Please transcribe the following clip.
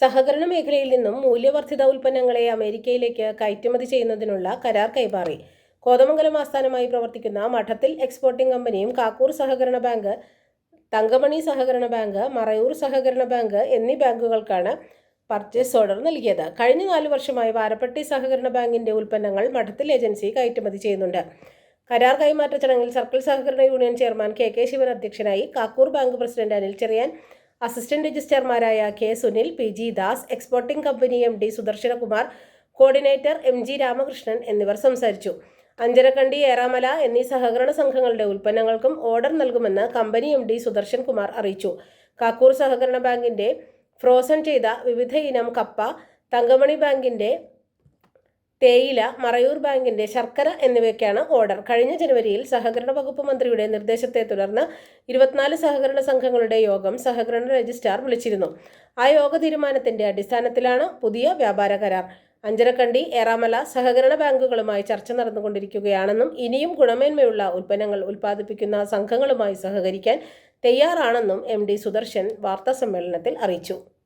സഹകരണ മേഖലയിൽ നിന്നും മൂല്യവർദ്ധിത ഉൽപ്പന്നങ്ങളെ അമേരിക്കയിലേക്ക് കയറ്റുമതി ചെയ്യുന്നതിനുള്ള കരാർ കൈമാറി. കോതമംഗലം ആസ്ഥാനമായി പ്രവർത്തിക്കുന്ന മഠത്തിൽ എക്സ്പോർട്ടിംഗ് കമ്പനിയും കാക്കൂർ സഹകരണ ബാങ്ക് തങ്കമണി സഹകരണ ബാങ്ക് മറയൂർ സഹകരണ ബാങ്ക് എന്നീ ബാങ്കുകൾക്കാണ് പർച്ചേസ് ഓർഡർ നൽകിയത്. കഴിഞ്ഞ നാല് വർഷമായി വാരപ്പട്ടി സഹകരണ ബാങ്കിന്റെ ഉൽപ്പന്നങ്ങൾ മഠത്തിൽ ഏജൻസി കയറ്റുമതി ചെയ്യുന്നുണ്ട്. കരാർ കൈമാറ്റ ചടങ്ങിൽ സർക്കിൾ സഹകരണ union chairman K K Sivan അധ്യക്ഷനായി Kakkur bank president Anil Cherian assistant രജിസ്ട്രാർമാരായ K Sunil P G Das exporting company M D Sudarshanakumar coordinator M G Ramakrishnan എന്നിവർ സംസാരിച്ചു. അഞ്ചരക്കണ്ടി ഏറാമല എന്നീ സഹകരണ സംഘങ്ങളുടെ ഉൽപ്പന്നങ്ങൾക്കും ഓർഡർ നൽകുമെന്ന് company M D Sudarshan Kumar അറിയിച്ചു. കാക്കൂർ സഹകരണ ബാങ്കിന്റെ ഫ്രോസൺ ചെയ്ത വിവിധ ഇനം കപ്പ തങ്കമണി ബാങ്കിന്റെ തേയില മറയൂർ ബാങ്കിന്റെ ശർക്കര എന്നിവയ്ക്കാണ് ഓർഡർ. കഴിഞ്ഞ ജനുവരിയിൽ സഹകരണ വകുപ്പ് മന്ത്രിയുടെ നിർദ്ദേശത്തെ തുടർന്ന് ഇരുപത്തിനാല് സഹകരണ സംഘങ്ങളുടെ യോഗം സഹകരണ രജിസ്ട്രാർ വിളിച്ചിരുന്നു. ആ യോഗ തീരുമാനത്തിന്റെ അടിസ്ഥാനത്തിലാണ് പുതിയ വ്യാപാര കരാർ. അഞ്ചരക്കണ്ടി ഏറാമല സഹകരണ ബാങ്കുകളുമായി ചർച്ച നടന്നുകൊണ്ടിരിക്കുകയാണെന്നും ഇനിയും ഗുണമേന്മയുള്ള ഉൽപ്പന്നങ്ങൾ ഉൽപ്പാദിപ്പിക്കുന്ന സംഘങ്ങളുമായി സഹകരിക്കാൻ തയ്യാറാണെന്നും എം ഡി സുദർശൻ വാർത്താസമ്മേളനത്തിൽ അറിയിച്ചു.